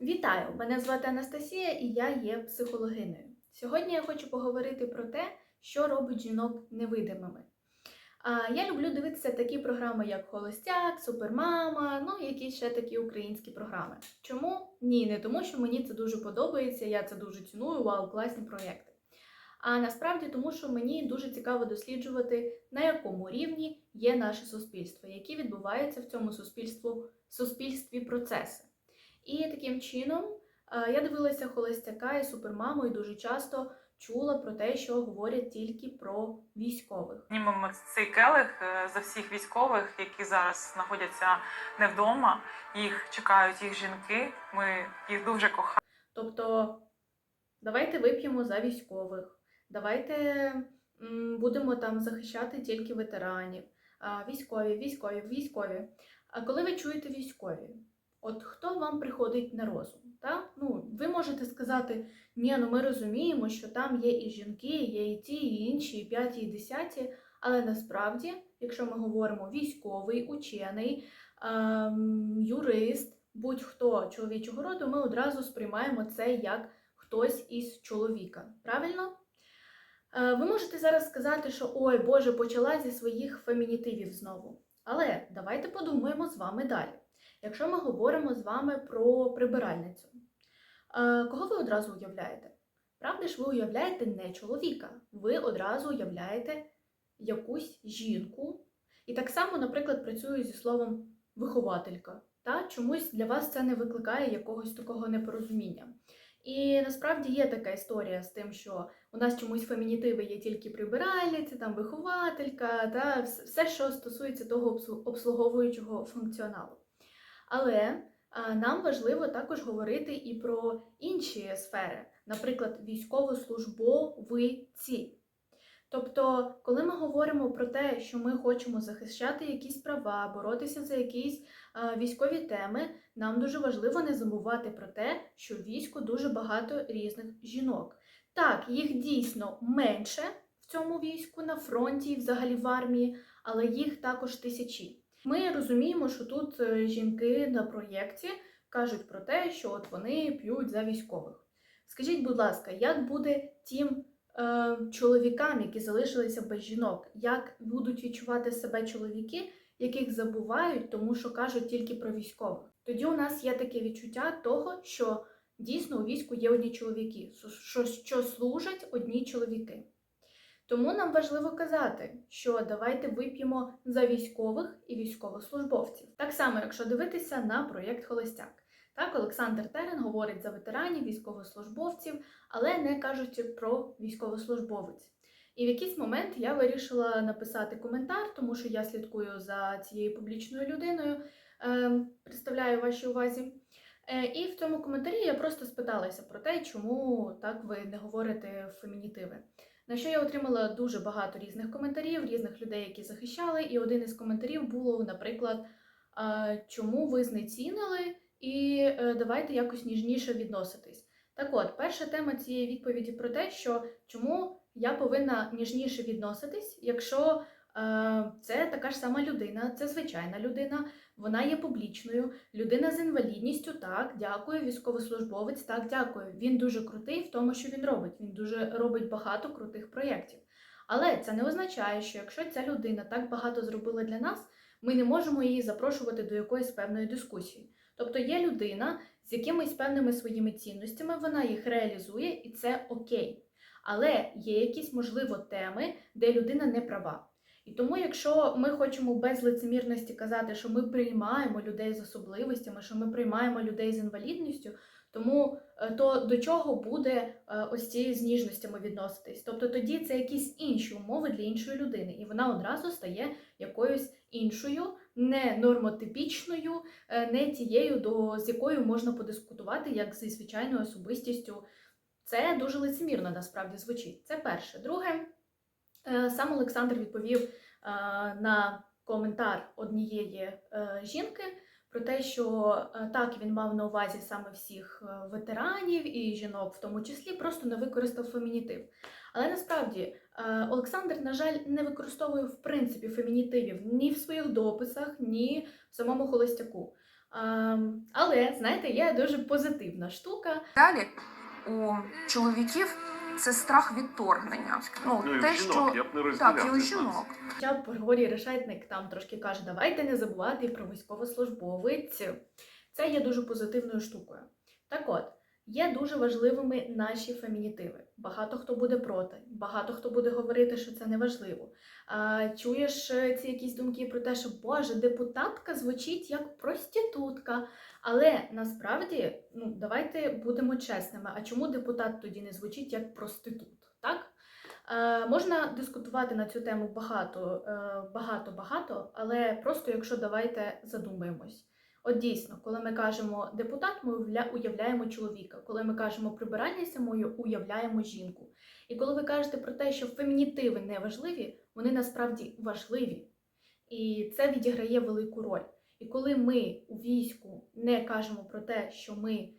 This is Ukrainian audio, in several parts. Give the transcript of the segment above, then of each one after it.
Вітаю! Мене звати Анастасія і я є психологинею. Сьогодні я хочу поговорити про те, що робить жінок невидимими. Я люблю дивитися такі програми, як Холостяк, Супермама, ну якісь ще такі українські програми. Чому? Ні, не тому, що мені це дуже подобається, я це дуже ціную, вау, класні проєкти. А насправді тому, що мені дуже цікаво досліджувати, на якому рівні є наше суспільство, які відбуваються в цьому суспільству, суспільстві процеси. І таким чином е, я дивилася холостяка і супермаму, і дуже часто чула про те, що говорять тільки про військових. Знімемо цей келих е, за всіх військових, які зараз знаходяться не вдома. Їх чекають їх жінки. Ми їх дуже кохаємо. Тобто, давайте вип'ємо за військових, давайте будемо там захищати тільки ветеранів, військові, військові, військові. А коли ви чуєте військові, от хто вам приходить на розум? Та? Ну, ви можете сказати, ні, ну ми розуміємо, що там є і жінки, є і ті, і інші, і п'яті, і десяті. Але насправді, якщо ми говоримо військовий, учений, ем, юрист, будь-хто чоловічого роду, ми одразу сприймаємо це як хтось із чоловіка. Правильно? Е, Ви можете зараз сказати, що ой, Боже, почала зі своїх фемінітивів знову. Але давайте подумаємо з вами далі. Якщо ми говоримо з вами про прибиральницю, е, кого ви одразу уявляєте? Правда ж, ви уявляєте не чоловіка, ви одразу уявляєте якусь жінку. І так само, наприклад, працюю зі словом вихователька. Та? Чомусь для вас це не викликає якогось такого непорозуміння. І насправді є така історія з тим, що у нас чомусь фемінітиви є тільки прибиральниці, там вихователька, та все, що стосується того обслуговуючого функціоналу. Але нам важливо також говорити і про інші сфери, наприклад, військовослужбовиці. Тобто, коли ми говоримо про те, що ми хочемо захищати якісь права, боротися за якісь а, військові теми, нам дуже важливо не забувати про те, що в війську дуже багато різних жінок. Так, їх дійсно менше в цьому війську на фронті і взагалі в армії, але їх також тисячі. Ми розуміємо, що тут е, жінки на проєкті кажуть про те, що от вони п'ють за військових. Скажіть, будь ласка, як буде тим е, чоловікам, які залишилися без жінок, як будуть відчувати себе чоловіки, яких забувають, тому що кажуть тільки про військових? Тоді у нас є таке відчуття того, що дійсно у війську є одні чоловіки, що, що служать одні чоловіки. Тому нам важливо казати, що давайте вип'ємо за військових і військовослужбовців. Так само, якщо дивитися на проєкт Холостяк. Так, Олександр Терен говорить за ветеранів, військовослужбовців, але не кажучи про військовослужбовець. І в якийсь момент я вирішила написати коментар, тому що я слідкую за цією публічною людиною, е, представляю вашій увазі. Е, і в цьому коментарі я просто спиталася про те, чому так ви не говорите фемінітиви. На що я отримала дуже багато різних коментарів, різних людей, які захищали. І один із коментарів було, наприклад, чому ви знецінили і е, давайте якось ніжніше відноситись. Так от, перша тема цієї відповіді про те, що чому я повинна ніжніше відноситись, якщо це така ж сама людина, це звичайна людина, вона є публічною, людина з інвалідністю, так, дякую, військовослужбовець, так, дякую. Він дуже крутий в тому, що він робить. Він дуже робить багато крутих проєктів. Але це не означає, що якщо ця людина так багато зробила для нас, ми не можемо її запрошувати до якоїсь певної дискусії. Тобто є людина з якимись певними своїми цінностями, вона їх реалізує, і це окей. Але є якісь, можливо, теми, де людина не права. І тому, якщо ми хочемо без лицемірності казати, що ми приймаємо людей з особливостями, що ми приймаємо людей з інвалідністю, тому е, то до чого буде е, ось ці з ніжностями відноситись? Тобто тоді це якісь інші умови для іншої людини, і вона одразу стає якоюсь іншою, не нормотипічною, е, не тією, до з якою можна подискутувати, як зі звичайною особистістю. Це дуже лицемірно насправді звучить. Це перше. Друге, сам Олександр відповів е, на коментар однієї е, жінки про те, що е, так він мав на увазі саме всіх е, ветеранів і жінок, в тому числі, просто не використав фемінітив. Але насправді е, Олександр, на жаль, не використовує в принципі фемінітивів ні в своїх дописах, ні в самому холостяку. Але знаєте, є дуже позитивна штука. Далі у чоловіків це страх відторгнення. Ну, Ну і те, жінок, що я б не розділяв. так, і у жінок. Хоча б Григорій Решетник там трошки каже, давайте не забувати про військовослужбовиць. Це є дуже позитивною штукою. Так от, є дуже важливими наші фемінітиви. Багато хто буде проти, багато хто буде говорити, що це не важливо. А, чуєш е, ці якісь думки про те, що Боже, депутатка звучить як проститутка. Але насправді, ну давайте будемо чесними. А чому депутат тоді не звучить як проститут? Так? Можна дискутувати на цю тему багато, е, багато, багато, але просто якщо давайте задумаємось. От дійсно, коли ми кажемо депутат, ми уявля- уявляємо чоловіка. Коли ми кажемо прибиральниця, ми уявляємо жінку. І коли ви кажете про те, що фемінітиви не важливі, вони насправді важливі. І це відіграє велику роль. І коли ми у війську не кажемо про те, що ми е,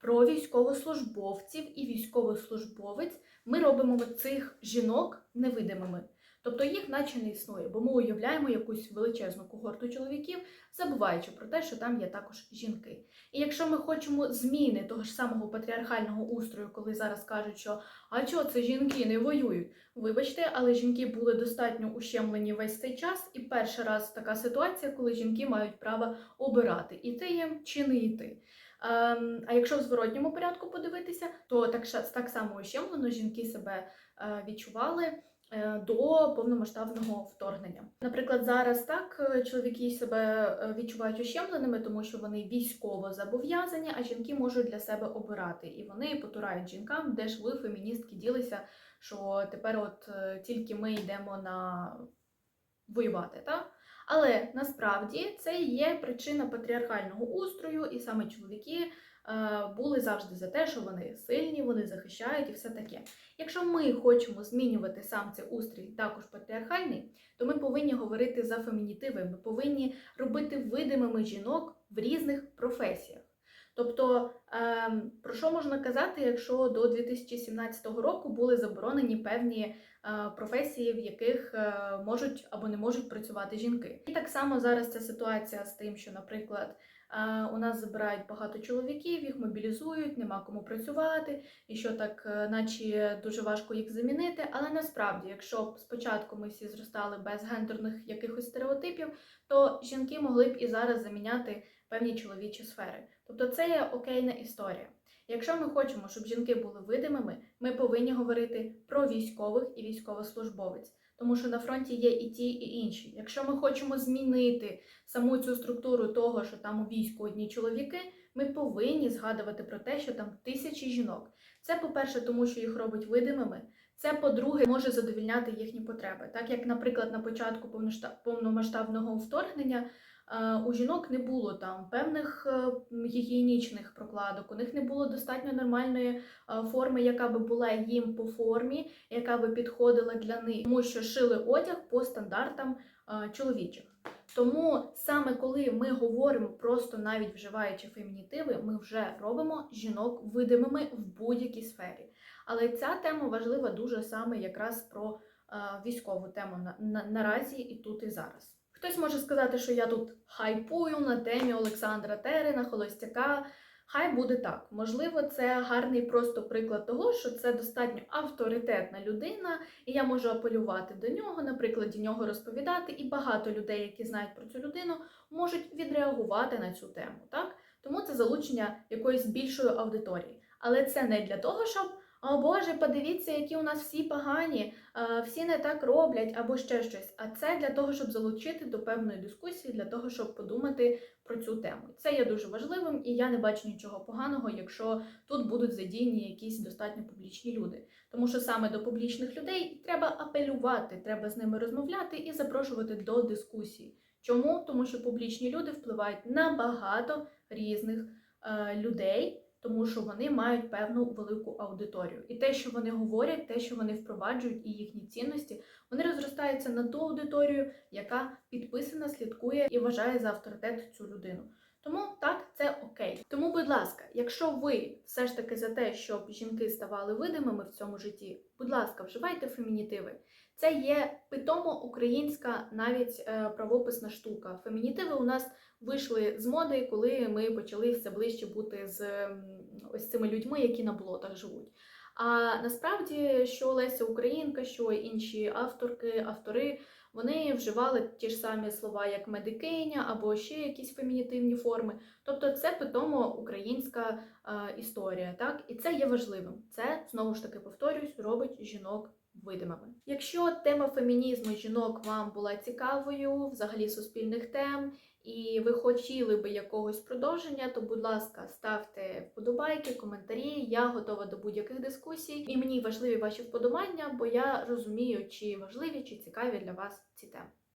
про військовослужбовців і військовослужбовець, ми робимо цих жінок невидимими. Тобто їх наче не існує, бо ми уявляємо якусь величезну когорту чоловіків, забуваючи про те, що там є також жінки. І якщо ми хочемо зміни того ж самого патріархального устрою, коли зараз кажуть, що а чого це жінки не воюють? Вибачте, але жінки були достатньо ущемлені весь цей час, і перший раз така ситуація, коли жінки мають право обирати, іти їм чи не йти. Ем, а якщо в зворотньому порядку подивитися, то так, так само ущемлено жінки себе е, відчували до повномасштабного вторгнення. Наприклад, зараз так е, чоловіки себе е, відчувають ущемленими, тому що вони військово зобов'язані, а жінки можуть для себе обирати. І вони потурають жінкам, де ж ви, феміністки, ділися, що тепер от е, тільки ми йдемо на воювати, так? Але насправді це є причина патріархального устрою, і саме чоловіки е, були завжди за те, що вони сильні, вони захищають і все таке. Якщо ми хочемо змінювати сам цей устрій, також патріархальний, то ми повинні говорити за фемінітиви, ми повинні робити видимими жінок в різних професіях. Тобто, ем, про що можна казати, якщо до 2017 року були заборонені певні е, професії, в яких е, можуть або не можуть працювати жінки? І так само зараз ця ситуація з тим, що, наприклад, у нас забирають багато чоловіків, їх мобілізують, нема кому працювати, і що так, е, наче дуже важко їх замінити. Але насправді, якщо б спочатку ми всі зростали без гендерних якихось стереотипів, то жінки могли б і зараз заміняти певні чоловічі сфери. Тобто це є окейна історія. Якщо ми хочемо, щоб жінки були видимими, ми повинні говорити про військових і військовослужбовець, тому що на фронті є і ті, і інші. Якщо ми хочемо змінити саму цю структуру того, що там у війську одні чоловіки, ми повинні згадувати про те, що там тисячі жінок. Це, по-перше, тому що їх робить видимими. Це, по-друге, може задовільняти їхні потреби. Так як, наприклад, на початку повномасштабного вторгнення у жінок не було там певних е, гігієнічних прокладок, у них не було достатньо нормальної е, форми, яка би була їм по формі, яка би підходила для них, тому що шили одяг по стандартам е, чоловічих. Тому саме коли ми говоримо просто навіть вживаючи фемінітиви, ми вже робимо жінок видимими в будь-якій сфері. Але ця тема важлива дуже саме якраз про е, військову тему на, на, наразі і тут і зараз. Хтось може сказати, що я тут хайпую на темі Олександра Терена, Холостяка. Хай буде так. Можливо, це гарний просто приклад того, що це достатньо авторитетна людина, і я можу апелювати до нього, на прикладі нього розповідати, і багато людей, які знають про цю людину, можуть відреагувати на цю тему. Так? Тому це залучення якоїсь більшої аудиторії. Але це не для того, щоб о Боже, подивіться, які у нас всі погані, е, всі не так роблять або ще щось. А це для того, щоб залучити до певної дискусії, для того, щоб подумати про цю тему. Це є дуже важливим, і я не бачу нічого поганого, якщо тут будуть задіяні якісь достатньо публічні люди. Тому що саме до публічних людей треба апелювати, треба з ними розмовляти і запрошувати до дискусії. Чому? Тому що публічні люди впливають на багато різних е, людей тому що вони мають певну велику аудиторію. І те, що вони говорять, те, що вони впроваджують, і їхні цінності, вони розростаються на ту аудиторію, яка підписана, слідкує і вважає за авторитет цю людину. Тому так, це окей. Тому, будь ласка, якщо ви все ж таки за те, щоб жінки ставали видимими в цьому житті, будь ласка, вживайте фемінітиви. Це є питомо українська навіть е, правописна штука. Фемінітиви у нас вийшли з моди, коли ми почали все ближче бути з ось цими людьми, які на болотах живуть. А насправді, що Леся Українка, що інші авторки, автори, вони вживали ті ж самі слова, як медикиня або ще якісь фемінітивні форми. Тобто це питомо українська е, історія, так? І це є важливим. Це знову ж таки повторюсь, робить жінок видимими. Якщо тема фемінізму жінок вам була цікавою, взагалі суспільних тем, і ви хотіли би якогось продовження, то, будь ласка, ставте вподобайки, коментарі. Я готова до будь-яких дискусій. І мені важливі ваші вподобання, бо я розумію, чи важливі, чи цікаві для вас ці теми.